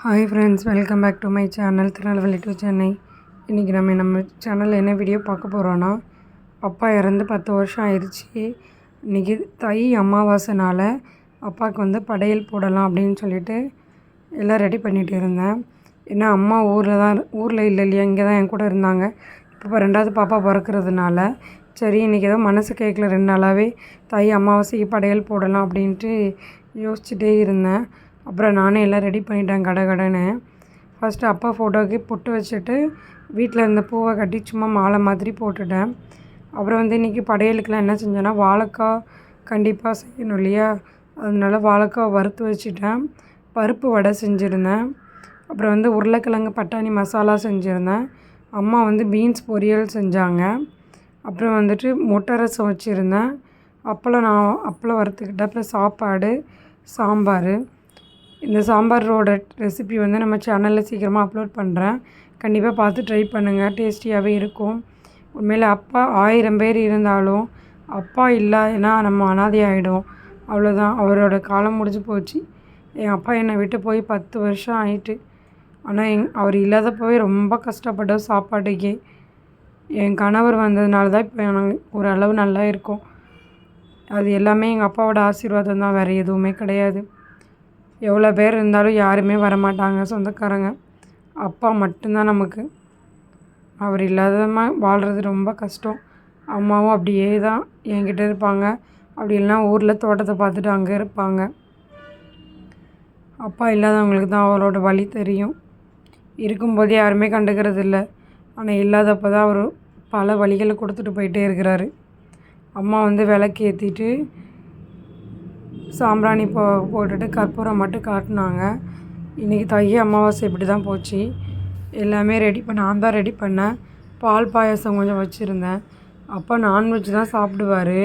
Hi friends welcome back to my channel Tirunelveli to Chennai இன்றைக்கி நம்ம நம்ம சேனலில் என்ன வீடியோ பார்க்க போகிறோன்னா அப்பா இறந்து பத்து வருஷம் ஆயிடுச்சு இன்றைக்கி தை அமாவாசைனால் அப்பாவுக்கு வந்து படையல் போடலாம் அப்படின்னு சொல்லிட்டு எல்லாம் ரெடி பண்ணிகிட்டு இருந்தேன். ஏன்னா அம்மா ஊரில் தான் ஊரில் இல்லை இல்லையா இங்கே தான் என் கூட இருந்தாங்க. இப்போ ரெண்டாவது பாப்பா பிறக்கிறதுனால சரி இன்றைக்கி ஏதோ மனசு கேட்கல ரெண்டு நாளாகவே தை அமாவாசைக்கு படையல் போடலாம் அப்படின்ட்டு யோசிச்சுட்டே இருந்தேன். அப்புறம் நானே எல்லாம் ரெடி பண்ணிட்டேன் கடை கடைன்னு. ஃபஸ்ட்டு அப்பா ஃபோட்டோவுக்கு பொட்டு வச்சுட்டு வீட்டில் இருந்த பூவை கட்டி சும்மா மாலை மாதிரி போட்டுட்டேன். அப்புறம் வந்து இன்றைக்கி படையலுக்கெலாம் என்ன செஞ்சேன்னா வாழைக்காய் கண்டிப்பாக செய்யணும் இல்லையா? அதனால வாழைக்காய் வறுத்து வச்சுட்டேன். பருப்பு வடை செஞ்சுருந்தேன். அப்புறம் வந்து உருளைக்கிழங்கு பட்டாணி மசாலா செஞ்சுருந்தேன். அம்மா வந்து பீன்ஸ் பொரியல் செஞ்சாங்க. அப்புறம் வந்துட்டு முட்டை ரசம் வச்சுருந்தேன். அப்பளம் நான் அப்பளம் வறுத்துக்கிட்டேன். அப்புறம் சாப்பாடு சாம்பார். இந்த சாம்பாரோட ரெசிபி வந்து நம்ம சேனலில் சீக்கிரமாக அப்லோட் பண்ணுறேன் கண்டிப்பாக பார்த்து ட்ரை பண்ணுங்கள் டேஸ்டியாகவே இருக்கும். உண்மையில் அப்பா ஆயிரம் பேர் இருந்தாலும் அப்பா இல்லைன்னா நம்ம அனாதை ஆகிடும் அவ்வளோதான் அவரோட காலம் முடிஞ்சு போச்சு. என் அப்பா என்னை விட்டு போய் பத்து வருஷம் ஆயிட்டு. ஆனால் எங் அவர் இல்லாதப்போவே ரொம்ப கஷ்டப்பட்டோம் சாப்பாட்டுக்கே. என் கணவர் வந்ததுனால தான் இப்போ நாங்கள் ஓரளவு நல்லா இருக்கோம். அது எல்லாமே எங்கள் அப்பாவோட ஆசீர்வாதம் தான் வேறு எதுவுமே கிடையாது. எவ்வளோ பேர் இருந்தாலும் யாருமே வரமாட்டாங்க சொந்தக்காரங்க. அப்பா மட்டும்தான் நமக்கு. அவர் இல்லாதமா வாழ்கிறது ரொம்ப கஷ்டம். அம்மாவும் அப்படியே தான் என்கிட்ட இருப்பாங்க. அப்படி இல்லைனா ஊரில் தோட்டத்தை பார்த்துட்டு அங்கே இருப்பாங்க. அப்பா இல்லாதவங்களுக்கு தான் அவரோட வழி தெரியும். இருக்கும்போது யாருமே கண்டுக்கிறது இல்லை ஆனால் இல்லாதப்போ தான் அவர் பல வழிகளை கொடுத்துட்டு போயிட்டே இருக்கிறாரு. அம்மா வந்து விளக்கு ஏற்றிட்டு சாம்பிராணி போ போட்டுட்டு கற்பூரம் மட்டும் காட்டினாங்க. இன்றைக்கி தை அமாவாசை இப்படி தான் போச்சு. எல்லாமே ரெடி பண்ண நான் தான் ரெடி பண்ணேன். பால் பாயாசம் கொஞ்சம் வச்சுருந்தேன். அப்பா நான்வெஜ் தான் சாப்பிடுவார்.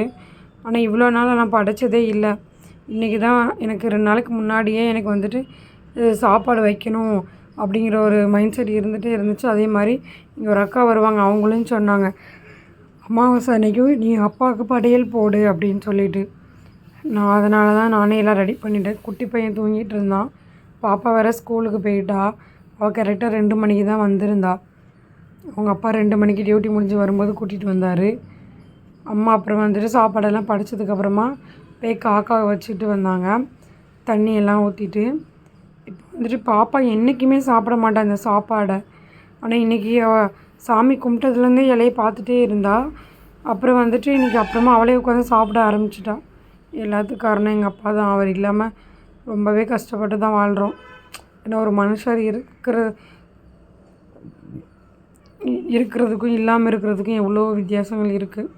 ஆனால் இவ்வளோ நாள் நான் படைச்சதே இல்லை. இன்றைக்கி தான் எனக்கு ரெண்டு நாளைக்கு முன்னாடியே எனக்கு வந்துட்டு சாப்பாடு வைக்கணும் அப்படிங்கிற ஒரு மைண்ட் செட் இருந்துகிட்டே இருந்துச்சு. அதே மாதிரி இங்கே ஒரு அக்கா வருவாங்க அவங்களும் சொன்னாங்க அமாவாசை அன்றைக்கும் நீ அப்பாவுக்கு படையல் போடு அப்படின்னு சொல்லிட்டு. நான் அதனால தான் நானே எல்லாம் ரெடி பண்ணிட்டேன். குட்டி பையன் தூங்கிட்டு இருந்தான். பாப்பா வேறு ஸ்கூலுக்கு போயிட்டா. அவள் கரெக்டாக ரெண்டு மணிக்கு தான் வந்திருந்தா. அவங்க அப்பா ரெண்டு மணிக்கு டியூட்டி முடிஞ்சு வரும்போது கூட்டிகிட்டு வந்தார். அம்மா அப்புறம் வந்துட்டு சாப்பாடெல்லாம் படித்ததுக்கப்புறமா போய் காக்காவை வச்சுட்டு வந்தாங்க. தண்ணி எல்லாம் ஊற்றிட்டு இப்போ வந்துட்டு பாப்பா என்றைக்குமே சாப்பிட மாட்டாள் இந்த சாப்பாடை. ஆனால் இன்றைக்கி அவள் சாமி கும்பிட்டதுலேருந்தே இலையை பார்த்துட்டே இருந்தா. அப்புறம் வந்துட்டு இன்றைக்கி அப்புறமா அவளே உட்காந்து சாப்பிட ஆரம்பிச்சிட்டா. எல்லாத்துக்கும் காரணம் எங்கள் அப்பா தான். அவர் இல்லாமல் ரொம்பவே கஷ்டப்பட்டு தான் வாழ்கிறோம் ஏன்னா ஒரு மனுஷர் இருக்கிற இருக்கிறதுக்கும் இல்லாமல் இருக்கிறதுக்கும் எவ்வளோ வித்தியாசங்கள் இருக்குது